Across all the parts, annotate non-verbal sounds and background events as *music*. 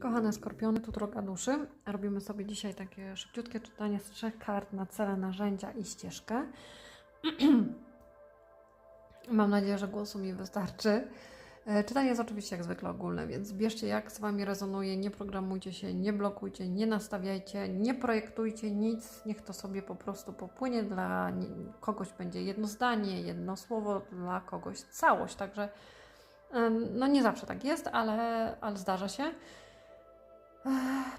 Kochane skorpiony, tu droga duszy. Robimy sobie dzisiaj takie szybciutkie czytanie z trzech kart na cele, narzędzia i ścieżkę. *clears throat* Mam nadzieję, że głosu mi wystarczy. E, Czytanie jest oczywiście jak zwykle ogólne, więc bierzcie jak z Wami rezonuje, nie programujcie się, nie blokujcie, nie nastawiajcie, nie projektujcie nic, niech to sobie po prostu popłynie. Dla kogoś będzie jedno zdanie, jedno słowo, dla kogoś całość, także no nie zawsze tak jest, ale, ale zdarza się.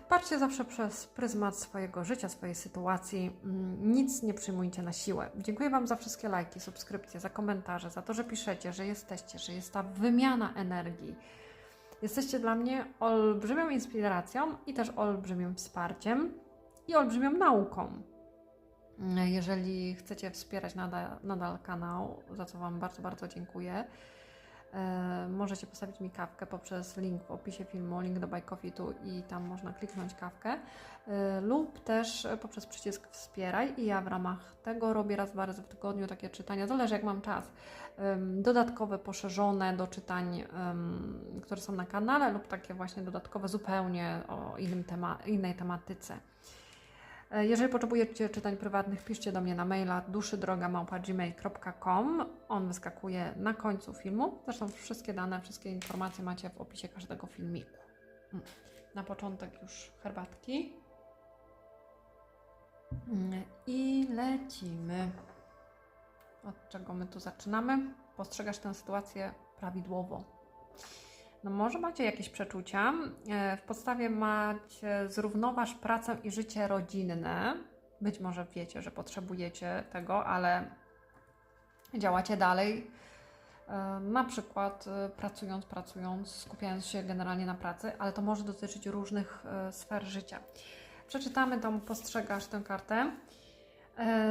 Patrzcie zawsze przez pryzmat swojego życia, swojej sytuacji. Mm, Nic nie przyjmujcie na siłę. Dziękuję Wam za wszystkie lajki, subskrypcje, za komentarze, za to, że piszecie, że jesteście, że jest ta wymiana energii. Jesteście dla mnie olbrzymią inspiracją i też olbrzymim wsparciem i olbrzymią nauką. Jeżeli chcecie wspierać nadal, nadal kanał, za co Wam bardzo, bardzo dziękuję, możecie postawić mi kawkę poprzez link w opisie filmu, link do Buy Coffee tu i tam można kliknąć kawkę. E, lub też poprzez przycisk wspieraj i ja w ramach tego robię raz, dwa razy w tygodniu takie czytania, zależy jak mam czas, dodatkowe, poszerzone do czytań, które są na kanale lub takie właśnie dodatkowe zupełnie o innym tema, innej tematyce. E, Jeżeli potrzebujecie czytań prywatnych, piszcie do mnie na maila duszydroga.gmail.com On wyskakuje na końcu filmu. Zresztą wszystkie dane, wszystkie informacje macie w opisie każdego filmiku. Mm. Na początek już herbatki. Mm, I lecimy. Od czego my tu zaczynamy? Postrzegasz tę sytuację prawidłowo. No może macie jakieś przeczucia. E, W podstawie macie zrównoważ pracę i życie rodzinne. Być może wiecie, że potrzebujecie tego, ale działacie dalej. E, Na przykład e, pracując, pracując, skupiając się generalnie na pracy, ale to może dotyczyć różnych sfer życia. Przeczytamy tą, postrzegasz tę kartę.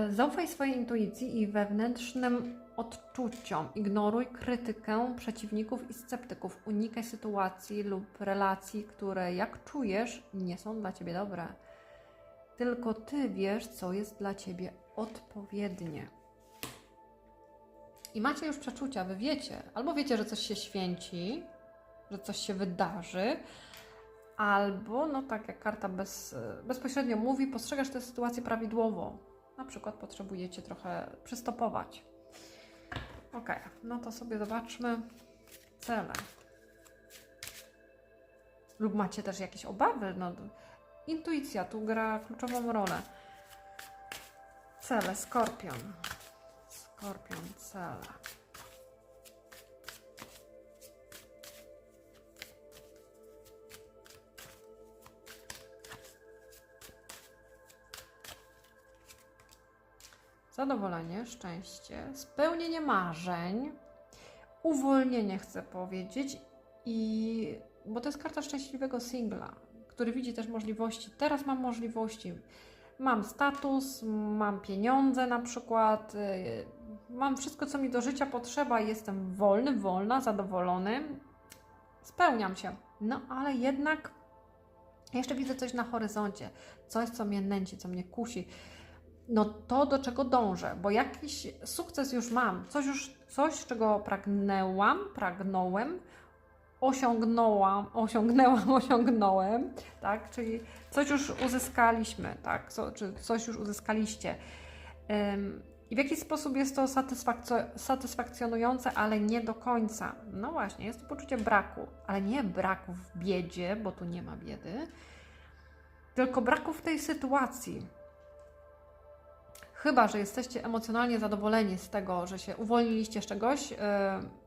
Zaufaj swojej intuicji i wewnętrznym odczuciom. Ignoruj krytykę przeciwników i sceptyków. Unikaj sytuacji lub relacji, które jak czujesz, nie są dla ciebie dobre. Tylko ty wiesz, co jest dla ciebie odpowiednie. I macie już przeczucia, wy wiecie, albo wiecie, że coś się święci, że coś się wydarzy, albo, no tak jak karta bez, bezpośrednio mówi, postrzegasz tę sytuację prawidłowo. Na przykład potrzebujecie trochę przystopować. Ok, no to sobie zobaczmy cele. Lub macie też jakieś obawy? No, intuicja tu gra kluczową rolę. Cele, skorpion. Skorpion, cele. Zadowolenie, szczęście, spełnienie marzeń, uwolnienie chcę powiedzieć i bo to jest karta szczęśliwego singla, który widzi też możliwości. Teraz mam możliwości. Mam status, mam pieniądze na przykład, y, mam wszystko, co mi do życia potrzeba, jestem wolny, wolna, zadowolony, spełniam się. No ale jednak jeszcze widzę coś na horyzoncie, coś, co mnie nęci, co mnie kusi no to, do czego dążę, bo jakiś sukces już mam, coś już, coś, czego pragnęłam, pragnąłem, osiągnęłam, osiągnęłam, *laughs* osiągnąłem, tak, czyli coś już uzyskaliśmy, tak, co, czy coś już uzyskaliście. Ym, I w jakiś sposób jest to satysfakcjo- satysfakcjonujące, ale nie do końca. No właśnie, jest to poczucie braku, ale nie braku w biedzie, bo tu nie ma biedy, tylko braku w tej sytuacji. Chyba, że jesteście emocjonalnie zadowoleni z tego, że się uwolniliście z czegoś yy,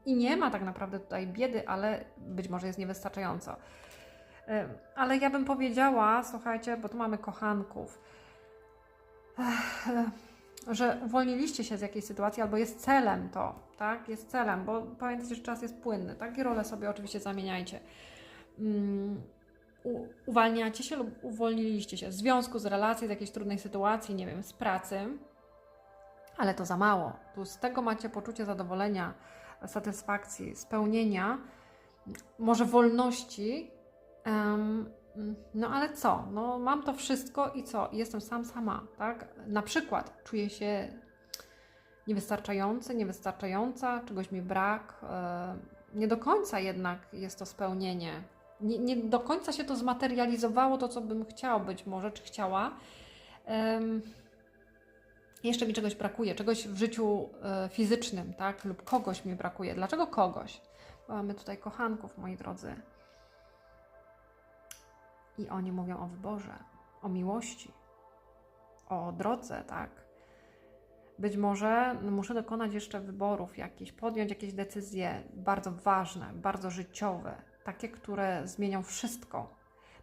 i nie ma tak naprawdę tutaj biedy, ale być może jest niewystarczająco. Yy, ale ja bym powiedziała, słuchajcie, bo tu mamy kochanków, yy, że uwolniliście się z jakiejś sytuacji albo jest celem to, tak? Jest celem, bo pamiętajcie, że czas jest płynny, tak? I role sobie oczywiście zamieniajcie. U- uwalniacie się lub uwolniliście się z związku, z relacji, z jakiejś trudnej sytuacji, nie wiem, z pracy, ale to za mało. Tu z tego macie poczucie zadowolenia, satysfakcji, spełnienia, może wolności. em, no ale co? No mam to wszystko i co? Jestem sam sama, tak? Na przykład czuję się niewystarczający, niewystarczająca, czegoś mi brak. e, Nie do końca jednak jest to spełnienie. Nie, nie do końca się to zmaterializowało, to co bym chciał być może, czy chciała. Em, Jeszcze mi czegoś brakuje, czegoś w życiu e, fizycznym, tak? Lub kogoś mi brakuje. Dlaczego kogoś? Bo mamy tutaj kochanków, moi drodzy. I oni mówią o wyborze, o miłości, o drodze, tak? Być może muszę dokonać jeszcze wyborów jakichś, podjąć jakieś decyzje bardzo ważne, bardzo życiowe, takie, które zmienią wszystko.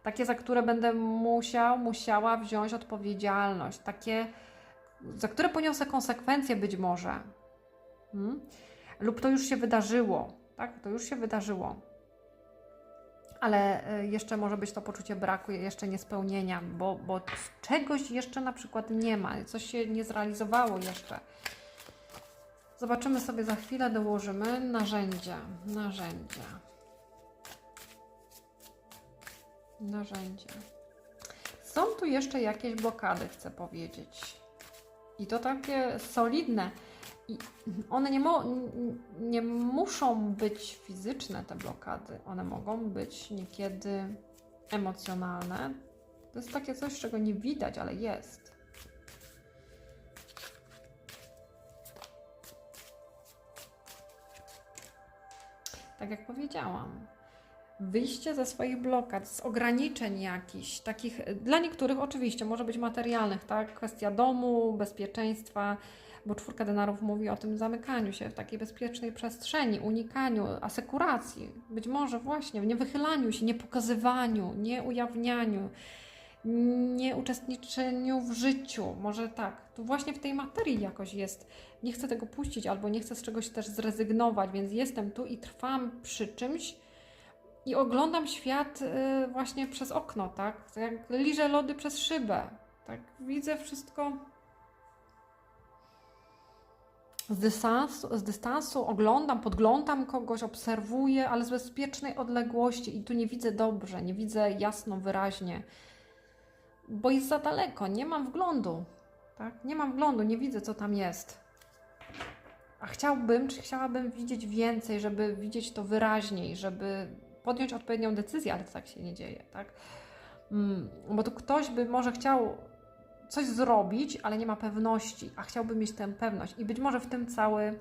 Takie, za które będę musiał, musiała wziąć odpowiedzialność, takie, za które poniosę konsekwencje być może. Hmm? Lub to już się wydarzyło, tak? To już się wydarzyło ale y, jeszcze może być to poczucie braku, jeszcze niespełnienia, bo, bo czegoś jeszcze na przykład nie ma, coś się nie zrealizowało jeszcze. Zobaczymy sobie za chwilę, dołożymy narzędzia, narzędzia. Narzędzia. Są tu jeszcze jakieś blokady, chcę powiedzieć. I to takie solidne. I one nie, mo- nie muszą być fizyczne, te blokady. One mogą być niekiedy emocjonalne. To jest takie coś, czego nie widać, ale jest. Tak jak powiedziałam, wyjście ze swoich blokad, z ograniczeń jakichś, takich dla niektórych oczywiście może być materialnych, tak? Kwestia domu, bezpieczeństwa, bo czwórka denarów mówi o tym zamykaniu się w takiej bezpiecznej przestrzeni, unikaniu, asekuracji, być może właśnie w niewychylaniu się, nie pokazywaniu, nie ujawnianiu, nie uczestniczeniu w życiu, może tak. Tu właśnie w tej materii jakoś jest. Nie chcę tego puścić, albo nie chcę z czegoś też zrezygnować, więc jestem tu i trwam przy czymś i oglądam świat y, właśnie przez okno, tak? Jak liżę lody przez szybę, tak? Widzę wszystko z dystansu, z dystansu oglądam, podglądam kogoś, obserwuję, ale z bezpiecznej odległości i tu nie widzę dobrze, nie widzę jasno, wyraźnie, bo jest za daleko, nie mam wglądu, tak? Nie mam wglądu, nie widzę, co tam jest. A chciałbym, czy chciałabym widzieć więcej, żeby widzieć to wyraźniej, żeby podjąć odpowiednią decyzję, ale to tak się nie dzieje, tak? Mm, bo tu ktoś by może chciał coś zrobić, ale nie ma pewności, a chciałby mieć tę pewność. I być może w tym cały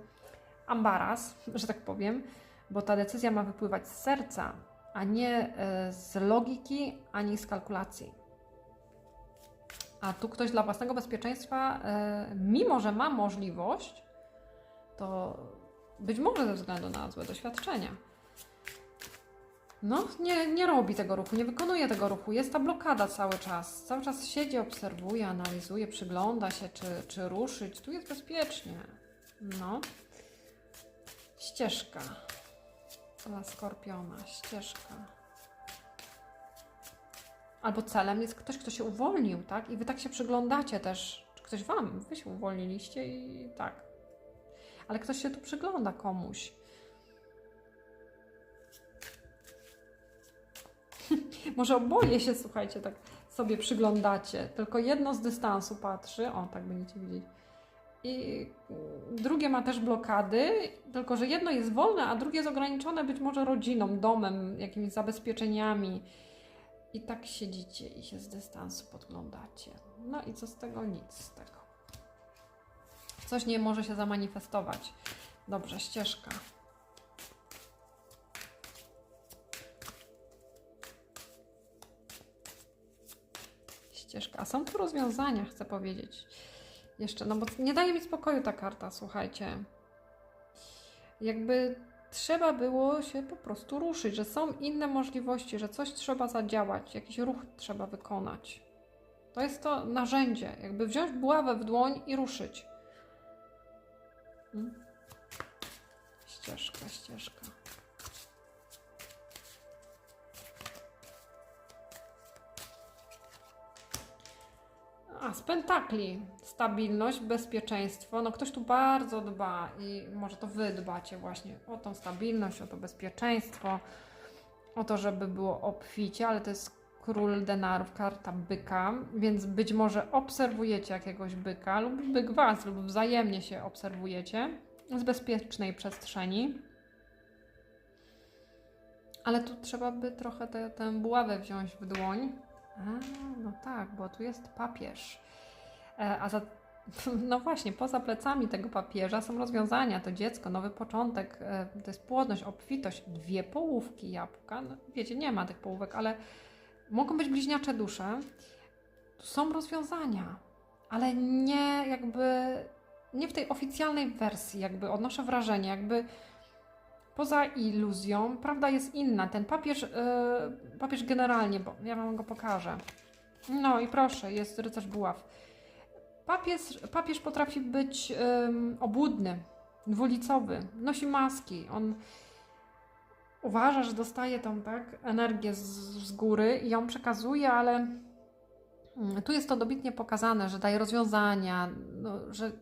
ambaras, że tak powiem, bo ta decyzja ma wypływać z serca, a nie e, z logiki, ani z kalkulacji. A tu ktoś dla własnego bezpieczeństwa, e, mimo że ma możliwość, to być może ze względu na złe doświadczenia, no, nie, nie robi tego ruchu, nie wykonuje tego ruchu. Jest ta blokada cały czas. Cały czas siedzi, obserwuje, analizuje, przygląda się, czy, czy ruszyć. Tu jest bezpiecznie. No. Ścieżka dla skorpiona. Ścieżka. Albo celem jest ktoś, kto się uwolnił, tak? I wy tak się przyglądacie też. Czy ktoś wam, wy się uwolniliście i tak. Ale ktoś się tu przygląda komuś. Może oboje się, słuchajcie, tak sobie przyglądacie. Tylko jedno z dystansu patrzy, o, tak będziecie widzieć. I drugie ma też blokady, tylko że jedno jest wolne, a drugie jest ograniczone być może rodziną, domem, jakimiś zabezpieczeniami. I tak siedzicie i się z dystansu podglądacie. No i co z tego? Nic z tego. Coś nie może się zamanifestować. Dobrze, ścieżka. Ścieżka. A są tu rozwiązania, chcę powiedzieć. Jeszcze, no bo nie daje mi spokoju ta karta, słuchajcie. Jakby trzeba było się po prostu ruszyć, że są inne możliwości, że coś trzeba zadziałać, jakiś ruch trzeba wykonać. To jest to narzędzie, jakby wziąć buławę w dłoń i ruszyć. Hmm? Ścieżka, ścieżka. A, z pentakli. Stabilność, bezpieczeństwo. No ktoś tu bardzo dba i może to wy dbacie właśnie o tą stabilność, o to bezpieczeństwo, o to, żeby było obficie, ale to jest król denarów, karta byka, więc być może obserwujecie jakiegoś byka lub byk was, lub wzajemnie się obserwujecie z bezpiecznej przestrzeni. Ale tu trzeba by trochę tę buławę wziąć w dłoń. No tak, bo tu jest papież. E, a za, *laughs* no właśnie, poza plecami tego papieża są rozwiązania. To dziecko, nowy początek, e, to jest płodność, obfitość, dwie połówki jabłka. No, wiecie, nie ma tych połówek, ale mogą być bliźniacze dusze. Tu są rozwiązania, ale nie jakby, nie w tej oficjalnej wersji, jakby odnoszę wrażenie, jakby poza iluzją, prawda jest inna. Ten papież, yy, papież generalnie, bo ja wam go pokażę. No i proszę, jest rycerz buław. Papież, papież potrafi być ym, obłudny, dwulicowy, nosi maski. On uważa, że dostaje tą tak, energię z, z góry i ją przekazuje, ale mm, tu jest to dobitnie pokazane, że daje rozwiązania, no, że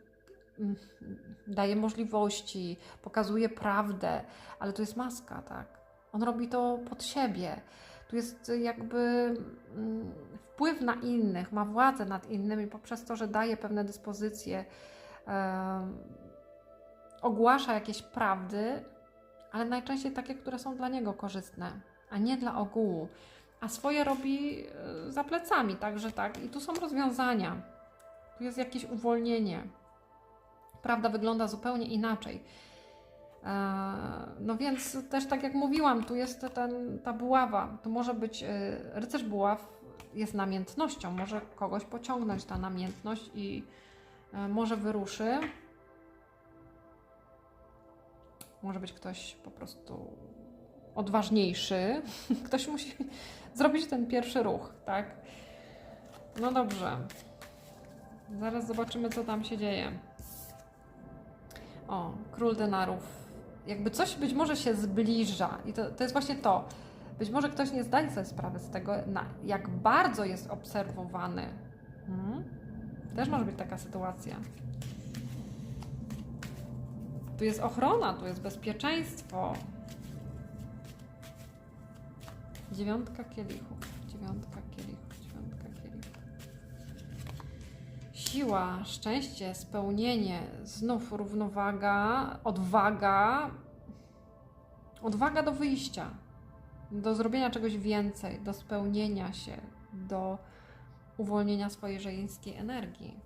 daje możliwości, pokazuje prawdę, ale to jest maska, tak? On robi to pod siebie. Tu jest jakby mm, wpływ na innych, ma władzę nad innymi poprzez to, że daje pewne dyspozycje, ogłasza jakieś prawdy, ale najczęściej takie, które są dla niego korzystne, a nie dla ogółu. A swoje robi e, za plecami, także tak. I tu są rozwiązania. Tu jest jakieś uwolnienie. Prawda wygląda zupełnie inaczej. E, no więc też tak jak mówiłam, tu jest ten, ta buława. To może być e, rycerz buław jest namiętnością, może kogoś pociągnąć ta namiętność i może wyruszy może być ktoś po prostu odważniejszy. *laughs* Ktoś musi *laughs* zrobić ten pierwszy ruch, tak? No dobrze. Zaraz zobaczymy, co tam się dzieje. O, król denarów. Jakby coś być może się zbliża. I to, to jest właśnie to. Być może ktoś nie zdaje sobie sprawy z tego, na, jak bardzo jest obserwowany. Hmm? Też może być taka sytuacja. Tu jest ochrona, tu jest bezpieczeństwo. Dziewiątka kielichów, dziewiątka kielichów, Siła, szczęście, spełnienie, znów równowaga, odwaga. Odwaga do wyjścia, do zrobienia czegoś więcej, do spełnienia się, do uwolnienia swojej żeńskiej energii.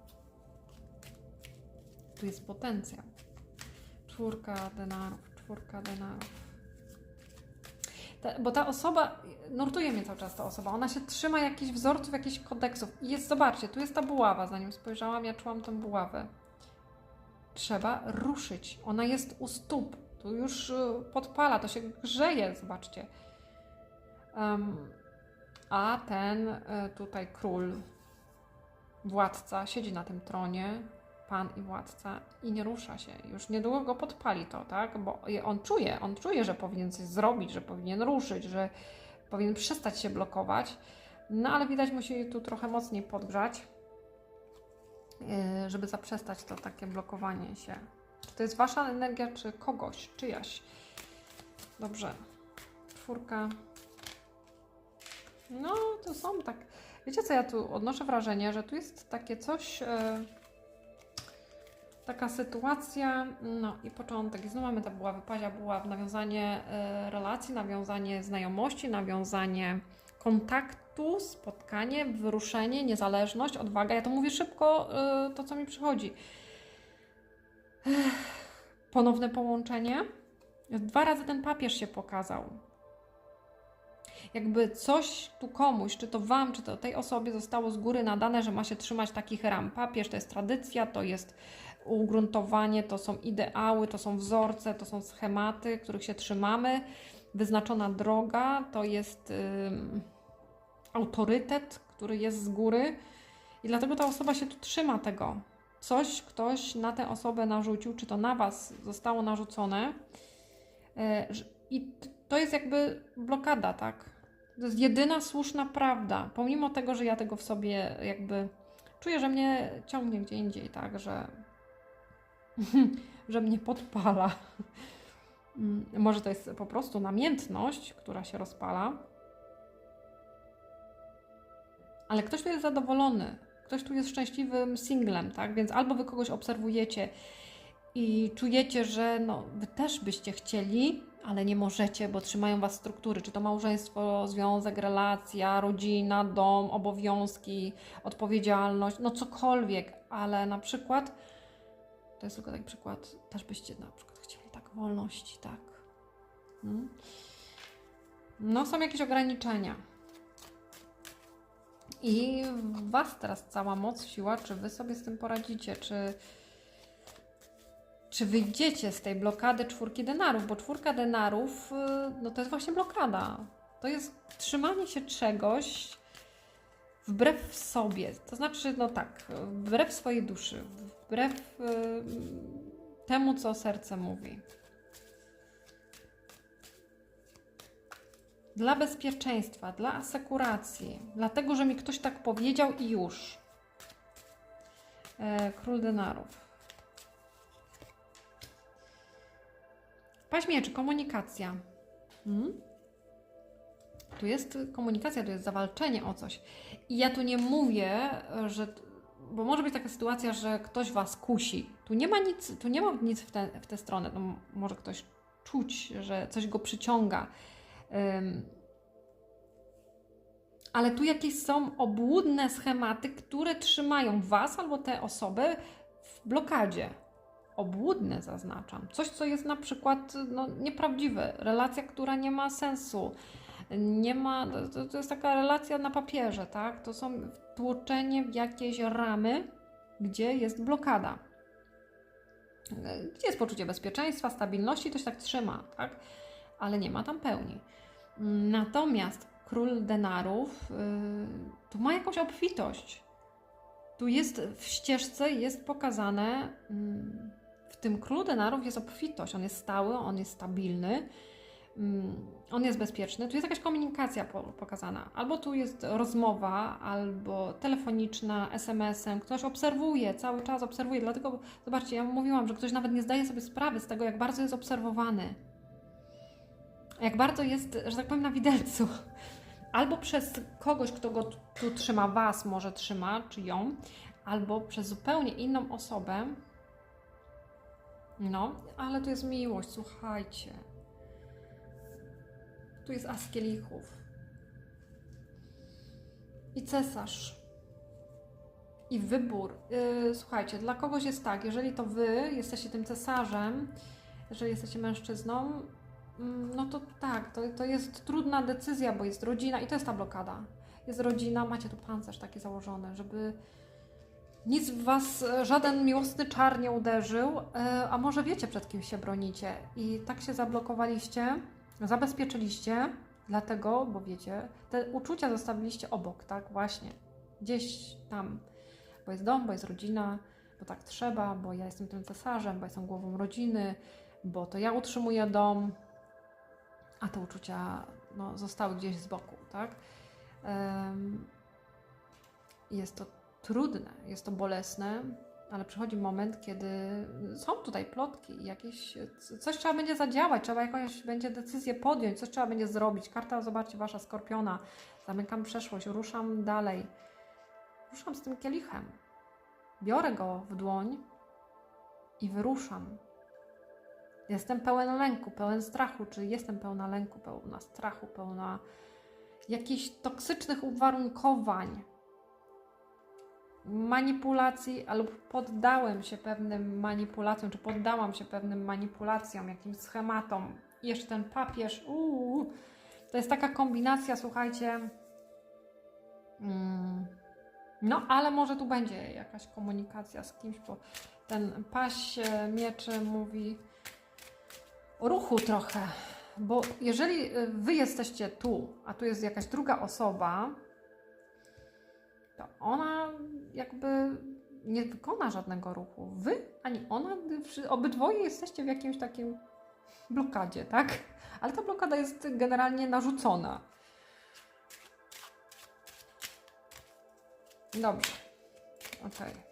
Tu jest potencjał. Czwórka denarów, czwórka denarów. Ta, bo ta osoba, nurtuje mnie cały czas ta osoba, ona się trzyma jakichś wzorców, jakichś kodeksów. I jest, zobaczcie, tu jest ta buława, zanim spojrzałam, ja czułam tą buławę. Trzeba ruszyć. Ona jest u stóp. Tu już y, podpala, to się grzeje, zobaczcie. Um, a ten y, tutaj król, władca, siedzi na tym tronie, pan i władca i nie rusza się. Już niedługo go podpali to, tak? Bo on czuje, on czuje, że powinien coś zrobić, że powinien ruszyć, że powinien przestać się blokować. No ale widać musi tu trochę mocniej podgrzać, yy, żeby zaprzestać to takie blokowanie się. Czy to jest wasza energia, czy kogoś, czyjaś? Dobrze. Czwórka. No, to są tak. Wiecie co, ja tu odnoszę wrażenie, że tu jest takie coś. Yy taka sytuacja, no i początek. I znowu mamy ta była wypazia, była nawiązanie y, relacji, nawiązanie znajomości, nawiązanie kontaktu, spotkanie, wyruszenie, niezależność, odwaga. Ja to mówię szybko, y, to co mi przychodzi. Ponowne połączenie. Dwa razy ten papież się pokazał. Jakby coś tu komuś, czy to Wam, czy to tej osobie zostało z góry nadane, że ma się trzymać takich ram. Papież to jest tradycja, to jest ugruntowanie, to są ideały, to są wzorce, to są schematy, których się trzymamy. Wyznaczona droga to jest autorytet, który jest z góry. I dlatego ta osoba się tu trzyma tego. Coś ktoś na tę osobę narzucił, czy to na Was zostało narzucone. E, I to jest jakby blokada, tak? To jest jedyna słuszna prawda. Pomimo tego, że ja tego w sobie jakby czuję, że mnie ciągnie gdzie indziej, tak? Że *laughs* że mnie podpala. Mm, może to jest po prostu namiętność, która się rozpala. ale ktoś tu jest zadowolony, ktoś tu jest szczęśliwym singlem, tak? Więc albo wy kogoś obserwujecie i czujecie, że no, wy też byście chcieli, ale nie możecie, bo trzymają was struktury, czy to małżeństwo, związek, relacja, rodzina, dom, obowiązki, odpowiedzialność, no cokolwiek, ale na przykład, to jest tylko taki przykład, też byście na przykład chcieli tak wolności, tak. Hmm? No są jakieś ograniczenia. I Was teraz cała moc, siła, czy Wy sobie z tym poradzicie, czy, czy wyjdziecie z tej blokady czwórki denarów, bo czwórka denarów, y, no to jest właśnie blokada. To jest trzymanie się czegoś wbrew sobie. To znaczy, no tak, wbrew swojej duszy, wbrew y, temu, co serce mówi. Dla bezpieczeństwa, dla asekuracji, dlatego, że mi ktoś tak powiedział i już. E, Król denarów. Paź mieczy, komunikacja. Hmm? Tu jest komunikacja, tu jest zawalczenie o coś. I ja tu nie mówię, że. Bo może być taka sytuacja, że ktoś was kusi. Tu nie ma nic, tu nie ma nic w, te, w tę stronę. No, może ktoś czuć, że coś go przyciąga. Ym, ale tu jakieś są obłudne schematy, które trzymają was albo tę osobę w blokadzie. Obłudne zaznaczam. Coś, co jest na przykład no, nieprawdziwe. Relacja, która nie ma sensu. Nie ma. To, to jest taka relacja na papierze, tak? To są tłoczenie w jakieś ramy, gdzie jest blokada. Gdzie jest poczucie bezpieczeństwa, stabilności, to się tak trzyma, tak? Ale nie ma tam pełni. Natomiast król denarów, yy, tu ma jakąś obfitość. Tu jest w ścieżce jest pokazane, yy, w tym królu denarów jest obfitość. On jest stały, on jest stabilny, on jest bezpieczny. Tu jest jakaś komunikacja po, pokazana. Albo tu jest rozmowa, albo telefoniczna, SMS-em. Ktoś obserwuje, cały czas obserwuje. Dlatego, zobaczcie, ja mówiłam, że ktoś nawet nie zdaje sobie sprawy z tego, jak bardzo jest obserwowany jak bardzo jest, że tak powiem, na widelcu. *laughs* Albo przez kogoś, kto go tu trzyma, was może trzyma, czy ją, albo przez zupełnie inną osobę. No, ale tu jest miłość, słuchajcie. Tu jest as kielichów. I cesarz. I wybór. Yy, słuchajcie, dla kogoś jest tak, jeżeli to wy jesteście tym cesarzem, jeżeli jesteście mężczyzną, Mm, no to tak, to, to jest trudna decyzja, bo jest rodzina i to jest ta blokada. Jest rodzina, macie tu pancerz taki założony, żeby nic w was, żaden miłosny czar nie uderzył, e, a może wiecie, przed kim się bronicie i tak się zablokowaliście, zabezpieczyliście, dlatego, bo wiecie, te uczucia zostawiliście obok, tak, właśnie, gdzieś tam, bo jest dom, bo jest rodzina, bo tak trzeba, bo ja jestem tym cesarzem, bo jestem głową rodziny, bo to ja utrzymuję dom, a te uczucia no, zostały gdzieś z boku, tak? Jest to trudne, jest to bolesne, ale przychodzi moment, kiedy są tutaj plotki, jakieś, coś trzeba będzie zadziałać, trzeba jakąś będzie decyzję podjąć, coś trzeba będzie zrobić. Karta, zobaczcie, wasza skorpiona. Zamykam przeszłość, ruszam dalej. Ruszam z tym kielichem. Biorę go w dłoń i wyruszam. Jestem pełen lęku, pełen strachu, czy jestem pełna lęku, pełna strachu, pełna jakichś toksycznych uwarunkowań, manipulacji, albo poddałem się pewnym manipulacjom, czy poddałam się pewnym manipulacjom, jakimś schematom. I jeszcze ten papież, uuu, to jest taka kombinacja, słuchajcie. Mm, no, ale może tu będzie jakaś komunikacja z kimś, bo ten paś mieczy mówi ruchu trochę, bo jeżeli y, wy jesteście tu, a tu jest jakaś druga osoba, to ona jakby nie wykona żadnego ruchu. Wy ani ona, obydwoje jesteście w jakimś takim blokadzie, tak? Ale ta blokada jest generalnie narzucona. Dobrze. Okej. Okay.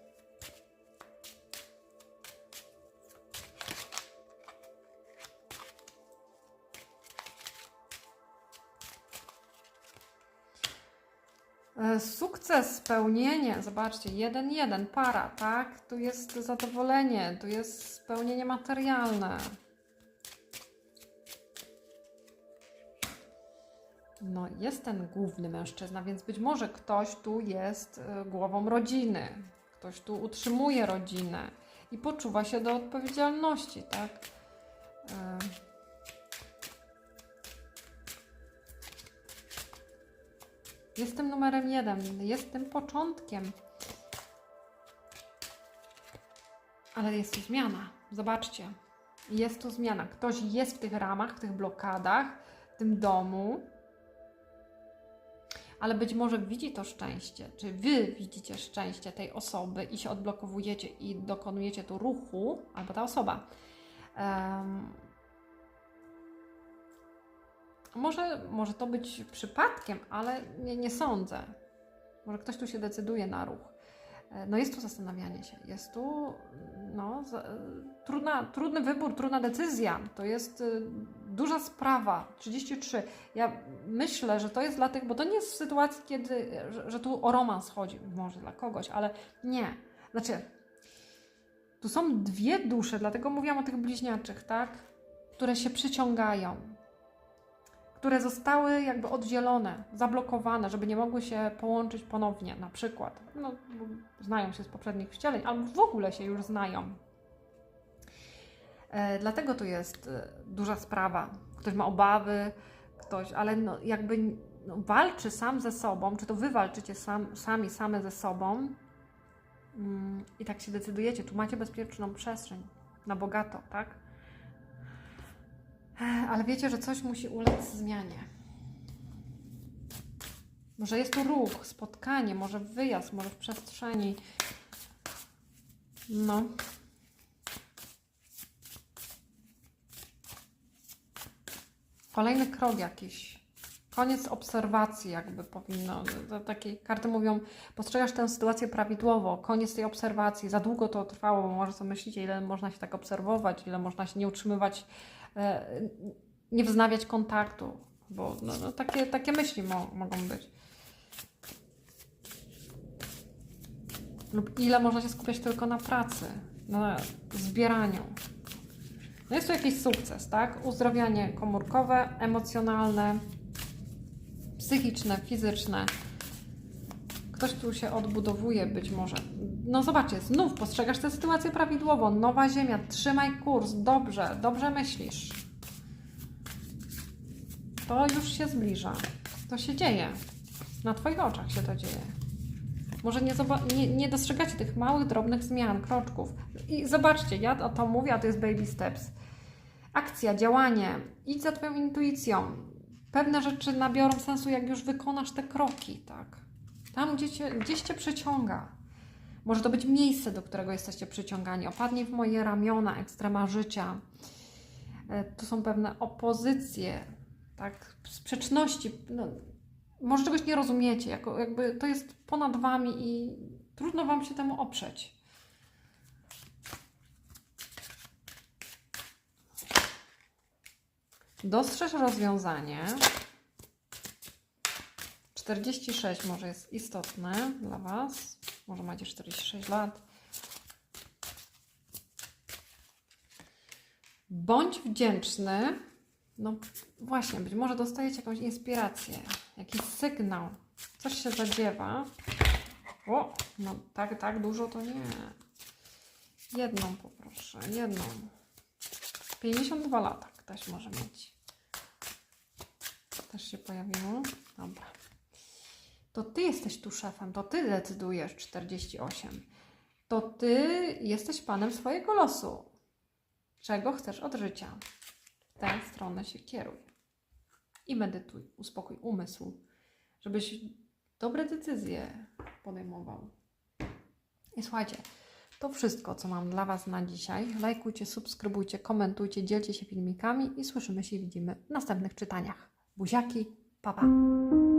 Sukces, spełnienie, zobaczcie, jeden, jeden, para, tak? Tu jest zadowolenie, tu jest spełnienie materialne. No, jest ten główny mężczyzna, więc być może ktoś tu jest e, głową rodziny, ktoś tu utrzymuje rodzinę i poczuwa się do odpowiedzialności, tak? E, Jest tym numerem jeden, jest tym początkiem. Ale jest tu zmiana. Zobaczcie. Jest tu zmiana. Ktoś jest w tych ramach, w tych blokadach, w tym domu. Ale być może widzi to szczęście, czy wy widzicie szczęście tej osoby i się odblokowujecie i dokonujecie tu ruchu, albo ta osoba. Em, może, może to być przypadkiem, ale nie, nie sądzę. Może ktoś tu się decyduje na ruch. E, No jest tu zastanawianie się, jest tu no, za- e, trudna, trudny wybór, trudna decyzja. To jest y, duża sprawa. 33. Ja myślę, że to jest dla tych, bo to nie jest w sytuacji, kiedy, że, że tu o romans chodzi, może dla kogoś, ale nie. Znaczy, tu są dwie dusze, dlatego mówiłam o tych bliźniaczych, tak? Które się przyciągają które zostały jakby oddzielone, zablokowane, żeby nie mogły się połączyć ponownie, na przykład. No, znają się z poprzednich wcieleń, albo w ogóle się już znają. E, dlatego tu jest e, duża sprawa. Ktoś ma obawy, ktoś, ale no, jakby no, walczy sam ze sobą, czy to wy walczycie sam, sami, same ze sobą mm, i tak się decydujecie. Tu macie bezpieczną przestrzeń na bogato, tak? Ale wiecie, że coś musi ulec zmianie. Może jest tu ruch, spotkanie, może wyjazd, może w przestrzeni. No. Kolejny krok jakiś. Koniec obserwacji, jakby powinno. Takie karty mówią, postrzegasz tę sytuację prawidłowo, koniec tej obserwacji. Za długo to trwało, bo może sobie myślicie, ile można się tak obserwować, ile można się nie utrzymywać nie wznawiać kontaktu, bo no, no, takie, takie myśli mo mogą być. Lub ile można się skupiać tylko na pracy, na zbieraniu. No jest tu jakiś sukces, tak? Uzdrawianie komórkowe, emocjonalne, psychiczne, fizyczne. Ktoś tu się odbudowuje być może. No zobaczcie, znów postrzegasz tę sytuację prawidłowo. Nowa ziemia, trzymaj kurs, dobrze, dobrze myślisz to już się zbliża. To się dzieje. Na Twoich oczach się to dzieje. Może nie, nie, nie dostrzegacie tych małych, drobnych zmian, kroczków. I zobaczcie, ja o to mówię, a to jest baby steps. Akcja, działanie, idź za Twoją intuicją. Pewne rzeczy nabiorą sensu, jak już wykonasz te kroki, tak? Tam, gdzie cię, gdzieś Cię przyciąga. Może to być miejsce, do którego jesteście przyciągani. Opadnij w moje ramiona, ekstrema życia. E, Tu są pewne opozycje, tak, sprzeczności. No, może czegoś nie rozumiecie, jako, jakby to jest ponad wami i trudno wam się temu oprzeć. Dostrzeż rozwiązanie. 46 może jest istotne dla Was. Może macie 46 lat. Bądź wdzięczny no właśnie, być może dostajecie jakąś inspirację, jakiś sygnał, coś się zadziewa. O, no tak, tak dużo to nie. Jedną poproszę, jedną. 52 lata ktoś może mieć. Też się pojawiło. Dobra. To ty jesteś tu szefem, to ty decydujesz 48. To ty jesteś panem swojego losu. Czego chcesz od życia? w tę stronę się kieruj. I medytuj, uspokój umysł, żebyś dobre decyzje podejmował. I słuchajcie, to wszystko, co mam dla Was na dzisiaj. Lajkujcie, subskrybujcie, komentujcie, dzielcie się filmikami i słyszymy się i widzimy w następnych czytaniach. Buziaki, papa. Pa.